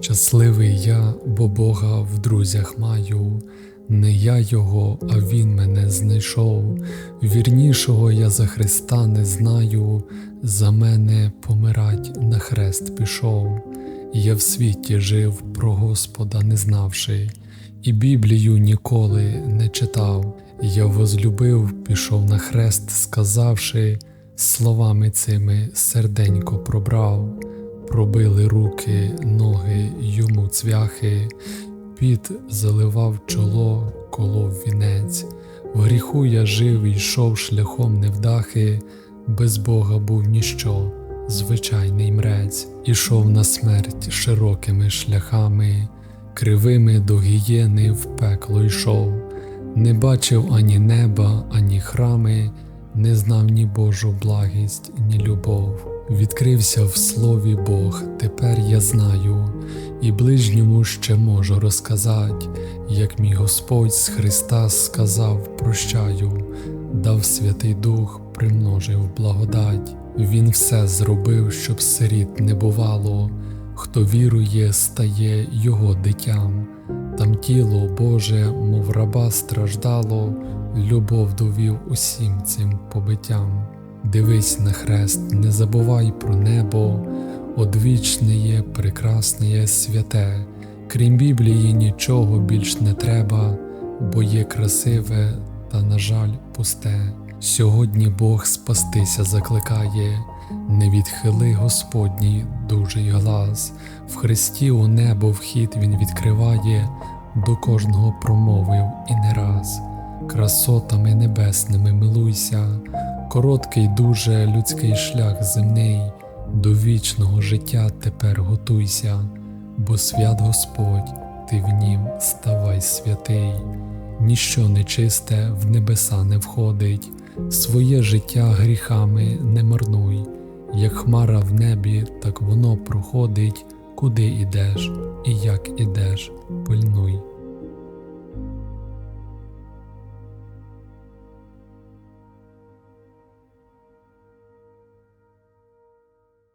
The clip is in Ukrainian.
Щасливий я, бо Бога в друзях маю, не я Його, а Він мене знайшов. Вірнішого я за Христа не знаю, за мене помирать на хрест пішов. Я в світі жив про Господа не знавши, і Біблію ніколи не читав. Я возлюбив, пішов на хрест, сказавши, словами цими серденько пробрав. Пробили руки, ноги йому цвяхи, піт заливав чоло, колов вінець. В гріху я жив йшов шляхом невдахи, без Бога був ніщо, звичайний мрець, ішов на смерть широкими шляхами, кривими до гієни в пекло йшов, не бачив ані неба, ані храми, не знав ні Божу благість, ні любов. Відкрився в слові Бог, тепер я знаю, і ближньому ще можу розказати, як мій Господь з Христа сказав прощаю, дав Святий Дух, примножив благодать. Він все зробив, щоб сиріт не бувало, хто вірує, стає його дитям. Там тіло Боже, мов раба страждало, любов довів усім цим побиттям. Дивись на хрест, не забувай про небо, одвічне є, прекрасне є святе, крім Біблії нічого більш не треба, бо є красиве та, на жаль, пусте. Сьогодні Бог спастися закликає, не відхили Господній дужий глас, в Христі у небо вхід Він відкриває, до кожного промовив і не раз, красотами небесними милуйся. Короткий дуже людський шлях земний, до вічного життя тепер готуйся, бо свят Господь, ти в нім ставай святий, ніщо нечисте в небеса не входить, своє життя гріхами не марнуй, як хмара в небі, так воно проходить, куди ідеш і як ідеш, пильнуй.